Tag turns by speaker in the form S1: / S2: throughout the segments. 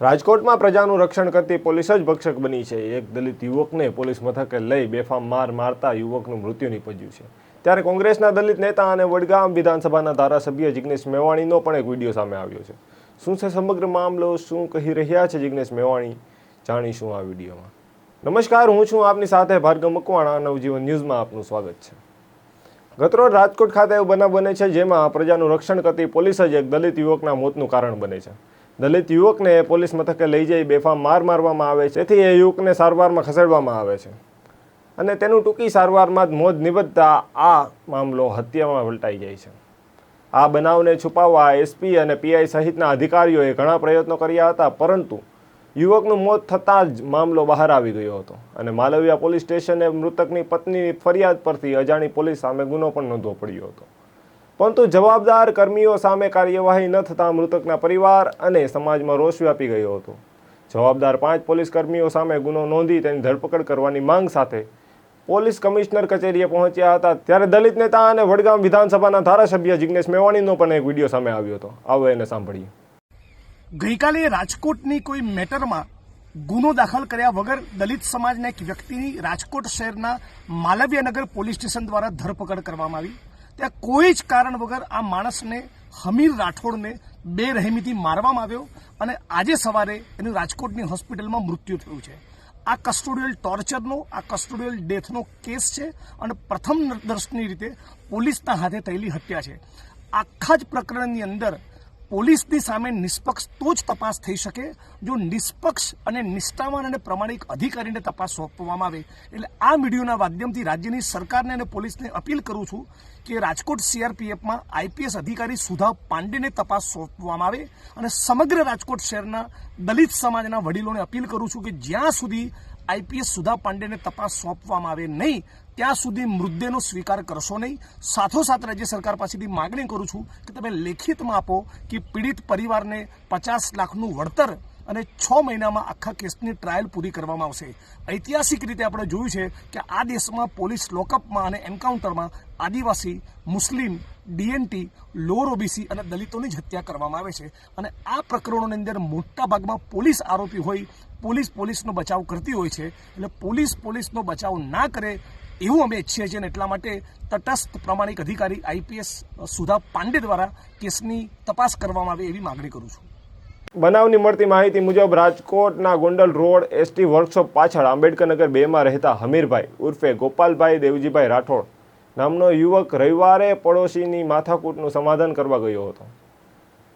S1: રાજકોટમાં પ્રજાનું રક્ષણ કરતી પોલીસ જ ભક્ષક બની છે. એક દલિત યુવકને પોલીસ મથકે લઈ બેફામ માર મારતા યુવકનું મૃત્યુ નીપજ્યું છે. ત્યારે કોંગ્રેસના દલિત નેતા અને વડગામ વિધાનસભાના ધારાસભ્ય જિગ્નેશ મેવાણીનો પણ એક વીડિયો સામે આવ્યો છે. શું છે સમગ્ર મામલો? શું કહી રહ્યા છે જિગ્નેશ મેવાણી? જાણીશું આ વિડીયોમાં. નમસ્કાર, હું છું આપની સાથે ભાર્ગવ મકવાણા. નવજીવન ન્યૂઝમાં આપનું સ્વાગત છે. ગતરોજ રાજકોટ ખાતે એવું બનાવ બને છે જેમાં પ્રજાનું રક્ષણ કરતી પોલીસ જ એક દલિત યુવકના મોતનું કારણ બને છે. દલિત યુવકને પોલીસ મથકે લઈ જઈ બેફામ માર મારવામાં આવે છે. તેથી એ યુવકને સારવારમાં ખસેડવામાં આવે છે. અને તેનું ટૂંકી સારવારમાં જ મોત નિબદ્ધતા આ મામલો હત્યામાં વલટાઈ જાય છે. આ બનાવને છુપાવવા એસપી અને પીઆઈ સહિતના અધિકારીઓએ ઘણા પ્રયત્નો કર્યા હતા, પરંતુ યુવકનું મોત થતાં જ મામલો બહાર આવી ગયો હતો. અને માલવિયા પોલીસ સ્ટેશને મૃતકની પત્નીની ફરિયાદ પરથી અજાણી પોલીસ સામે ગુનો પણ નોંધવો પડ્યો હતો. પરંતુ જવાબદાર કર્મીઓ સામે કાર્યવાહી ન થતાં મૃતકના પરિવાર અને સમાજમાં રોષ વ્યાપી ગયો હતો. જવાબદાર પાંચ પોલીસ કર્મીઓ સામે ગુનો નોંધી તેની ધરપકડ કરવાની માંગ સાથે પોલીસ કમિશનર કચેરીએ પહોંચ્યા હતા ત્યારે દલિત નેતા અને વડગામ વિધાનસભાના ધારાસભ્ય જિગ્નેશ મેવાણીનો પણ એક વીડિયો સામે આવ્યો હતો. આવો એને સાંભળીએ.
S2: ગઈકાલે રાજકોટની કોઈ મેટરમાં ગુનો દાખલ કર્યા વગર દલિત સમાજના એક વ્યક્તિની રાજકોટ શહેરના માલવ્યનગર પોલીસ સ્ટેશન દ્વારા ધરપકડ કરવામાં આવી. ત્યાં કોઈ જ કારણ વગર આ માણસને હમીર રાઠોડને બેરહેમીથી મારવામાં આવ્યો અને આજે સવારે એનું રાજકોટની હોસ્પિટલમાં મૃત્યુ થયું છે. આ કસ્ટોડિયલ ટોર્ચરનો, આ કસ્ટોડિયલ ડેથનો કેસ છે અને પ્રથમ દર્શની રીતે પોલીસના હાથે થયેલી હત્યા છે. આખા જ પ્રકરણની અંદર પોલીસની સામે નિષ્પક્ષ તો જ તપાસ થઈ શકે. જો નિષ્પક્ષ અને નિષ્ઠાવાન અને પ્રમાણિક અધિકારીને તપાસ સોંપવામાં આવે, એટલે આ મીડિયોના માધ્યમથી રાજ્યની સરકારને અને પોલીસને અપીલ કરું છું કે રાજકોટ સીઆરપીએફમાં આઈપીએસ અધિકારી સુધા પાંડેને તપાસ સોંપવામાં આવે અને સમગ્ર રાજકોટ શહેરના દલિત સમાજના વડીલોને અપીલ કરું છું કે જ્યાં સુધી આઈપીએસ સુધા પાંડેને તપાસ સોંપવામાં આવે નહીં ત્યાં સુધી મૃતદેહનો સ્વીકાર કરશો નહીં. સાથોસાથ રાજ્ય સરકાર પાસેથી માગણી કરું છું કે તમે લેખિતમાં આપો કે પીડિત પરિવારને પચાસ લાખનું વળતર અને છ મહિનામાં આખા કેસની ટ્રાયલ પૂરી કરવામાં આવશે. ઐતિહાસિક રીતે આપણે જોયું છે કે આ દેશમાં પોલીસ લોકઅપમાં અને એન્કાઉન્ટરમાં આદિવાસી, મુસ્લિમ, ડીએનટી, લોઅર ઓબીસી અને દલિતોની જ હત્યા કરવામાં આવે છે. અને આ પ્રકરણોની અંદર મોટા ભાગમાં પોલીસ આરોપી હોય, પોલીસ પોલીસનો બચાવ કરતી હોય છે. એટલે પોલીસ પોલીસનો બચાવ ના કરે એવું અમે ઈચ્છીએ છીએ અને એટલા માટે તટસ્થ પ્રમાણિક અધિકારી આઈપીએસ સુધા પાંડે દ્વારા કેસની તપાસ કરવામાં આવે એવી માગણી કરું છું.
S1: બનાવની મળતી માહિતી મુજબ રાજકોટના ગોંડલ રોડ એસટી વર્કશોપ પાછળ આંબેડકરનગર બેમાં રહેતા હમીરભાઈ ઉર્ફે ગોપાલભાઈ દેવજીભાઈ રાઠોડ નામનો યુવક રવિવારે પડોશીની માથાકૂટનું સમાધાન કરવા ગયો હતો.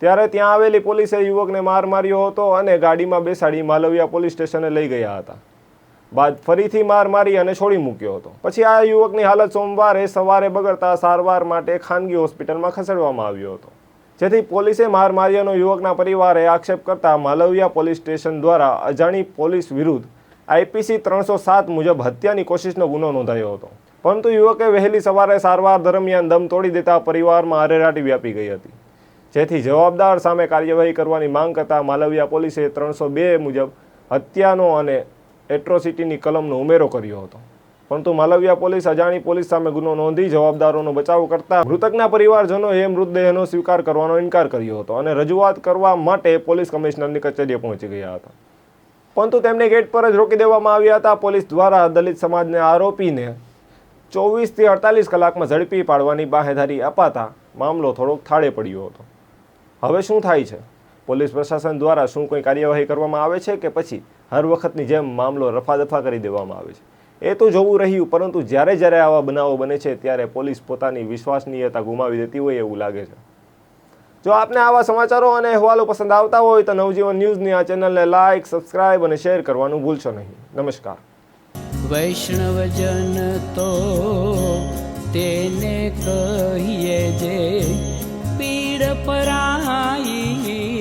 S1: ત્યારે ત્યાં આવેલી પોલીસે યુવકને માર માર્યો હતો અને ગાડીમાં બેસાડી માલવિયા પોલીસ સ્ટેશને લઈ ગયા હતા. બાદ ફરીથી માર મારી અને છોડી મૂક્યો હતો. પછી આ યુવકની હાલત સોમવારે સવારે બગડતા સારવાર માટે ખાનગી હોસ્પિટલમાં ખસેડવામાં આવ્યો હતો. જેથી પોલીસે માર માર્યાનો યુવકના પરિવારે આક્ષેપ કરતા માલવિયા પોલીસ સ્ટેશન દ્વારા અજાણી પોલીસ વિરુદ્ધ આઈપીસી ત્રણસો સાત મુજબ હત્યાની કોશિશનો ગુનો નોંધાયો હતો. પરંતુ યુવકે વહેલી સવારે સારવાર દરમિયાન દમ તોડી દેતા પરિવારમાં અરેરાટી વ્યાપી ગઈ હતી. જેથી જવાબદાર સામે કાર્યવાહી કરવાની માંગ કરતા માલવિયા પોલીસે ત્રણસો બે મુજબ હત્યાનો અને એટ્રોસિટીની કલમનો ઉમેરો કર્યો હતો. પરંતુ માલવિયા પોલીસ અજાણી પોલીસ સામે ગુનો નોંધી જવાબદારોનો બચાવ કરતા મૃતકના પરિવારજનોએ મૃતદેહનો સ્વીકાર કરવાનો ઇનકાર કર્યો હતો અને રજૂઆત કરવા માટે પોલીસ કમિશનરની કચેરીએ પહોંચી ગયા હતા. પરંતુ તેમને ગેટ પર જ રોકી દેવામાં આવ્યા હતા. પોલીસ દ્વારા દલિત સમાજને આરોપીને ચોવીસથી અડતાલીસ કલાકમાં ઝડપી પાડવાની બાહેધારી અપાતા મામલો થોડોક થાળે પડ્યો હતો. હવે શું થાય છે? પોલીસ પ્રશાસન દ્વારા શું કોઈ કાર્યવાહી કરવામાં આવે છે કે પછી હર વખતની જેમ મામલો રફાદફા કરી દેવામાં આવે છે. એ તો જોવું રહ્યું, પરંતુ જ્યારે જ્યારે આવા બનાવો બને છે, ત્યારે પોલીસ પોતાની વિશ્વસનીયતા ગુમાવી દેતી હોય એવું લાગે છે. જો આપને આવા સમાચારો અને અહેવાલો પસંદ આવતા હોય, તો નવજીવન ન્યૂઝની આ ચેનલને લાઇક સબસ્ક્રાઇબ અને શેર કરવાનું ભૂલશો નહીં. નમસ્કાર.
S3: વૈષ્ણવજન તો તેને કહીએ જે, પીડ પરાઈ